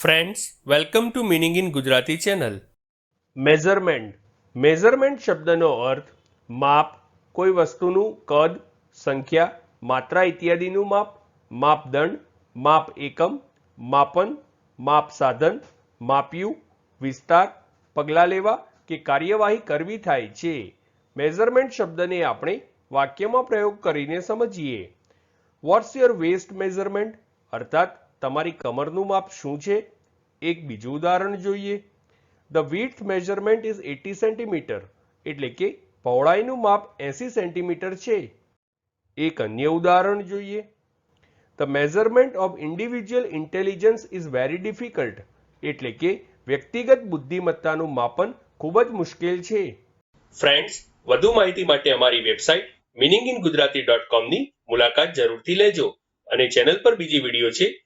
Friends welcome to meaning in Gujarati channel measurement measurement શબ્દનો અર્થ માપ, કોઈ વસ્તુનું કદ, સંખ્યા, માત્રા ઇત્યાદિનું માપ, માપદંડ, માપ એકમ, માપન, માપ સાધન, માપ્યું, વિસ્તાર, પગલાં લેવા કે કાર્યવાહી કરવી થાય છે. મેઝરમેન્ટ શબ્દને આપણે વાક્યમાં પ્રયોગ કરીને સમજીએ. વોટ્સ યોર વેસ્ટ મેઝરમેન્ટ અર્થાત તમારી કમરનું માપ શું છે? એક બીજું ઉદાહરણ જોઈએ. The width measurement is eighty centimetre એટલે કે પહોળાઈનું માપ 80 સેન્ટીમીટર છે. એક અન્ય ઉદાહરણ જોઈએ. The measurement of individual intelligence is very difficult એટલે કે વ્યક્તિગત બુદ્ધિમત્તાનું માપન ખૂબ જ મુશ્કેલ છે. ફ્રેન્ડ્સ વધુ માહિતી માટે અમારી website meaning in Gujarati dot કોમની મુલાકાત જરૂરથી લેજો અને ચેનલ પર બીજી વીડિયો છે